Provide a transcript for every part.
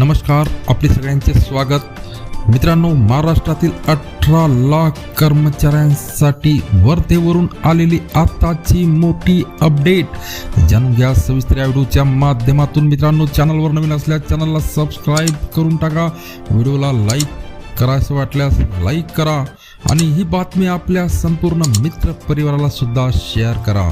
नमस्कार आपले सगळ्यांचे स्वागत. मित्रांनो महाराष्ट्रातील अठरा लाख कर्मचाऱ्यांसाठी वर्धेवरून आलेली आताची मोठी अपडेट. जाणून घ्या सविस्तर या व्हिडिओच्या माध्यमातून मित्रांनो चॅनलवर नवीन असल्यास चॅनलला सबस्क्राईब करून टाका. व्हिडिओला लाईक करायचं वाटल्यास लाईक करा. आणि ही बातमी आपल्या संपूर्ण मित्र परिवाराला सुद्धा शेअर करा.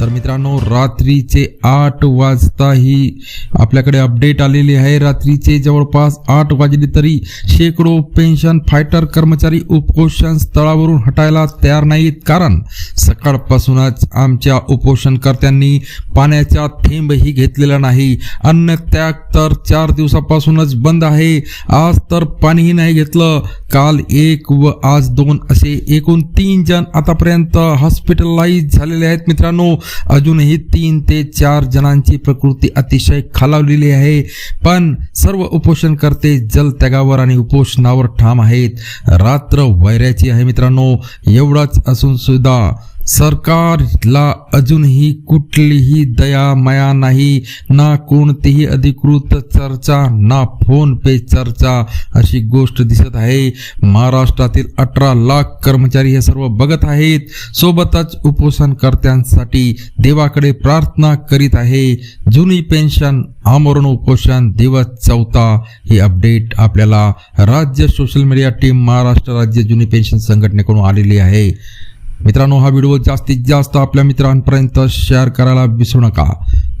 तर मित्रांनो रात्रीचे आठ वाजता ही आपल्याकडे अपडेट आलेली आहे. रात्रीचे जवळपास आठ वाजले तरी शेकडो पेन्शन फायटर कर्मचारी उपोषण स्थळावरून हटायला तयार नाहीत. कारण सकाळपासूनच आमच्या उपोषणकर्त्यांनी पाण्याचा थेंबही घेतलेला नाही. अन्न त्याग तर चार दिवसापासूनच बंद आहे. आज तर पाणीही नाही घेतलं. काल एक व आज दोन असे एकूण तीन जण आतापर्यंत हॉस्पिटलाइज झालेले आहेत मित्रांनो. अजूनही तीन ते चार जणांची प्रकृती अतिशय खालावलेली आहे. पण सर्व उपोषणकर्ते जलत्यागावर आणि उपोषणावर ठाम आहेत. रात्र वैऱ्याची आहे मित्रांनो. एवढाच असून सुद्धा सरकारला अजूनही कुठलीही दया माया नाही ना कोणतीही अधिकृत चर्चा ना फोन पे चर्चा अशी गोष्ट दिसत आहे. महाराष्ट्रातील अठरा लाख कर्मचारी हे सर्व बघत आहेत. सोबतच उपोषणकर्त्यांसाठी देवाकडे प्रार्थना करीत आहे. जुनी पेन्शन आमरण उपोषण दिवस चौथा ही अपडेट आपल्याला राज्य सोशल मीडिया टीम महाराष्ट्र राज्य जुनी पेन्शन संघटनेकडून आलेली आहे. मित्रांनो हा व्हिडिओ जास्तीत जास्त आपल्या मित्रांपर्यंत शेअर करायला विसरू नका.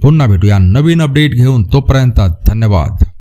पुन्हा भेटूया नवीन अपडेट घेऊन तोपर्यंत धन्यवाद.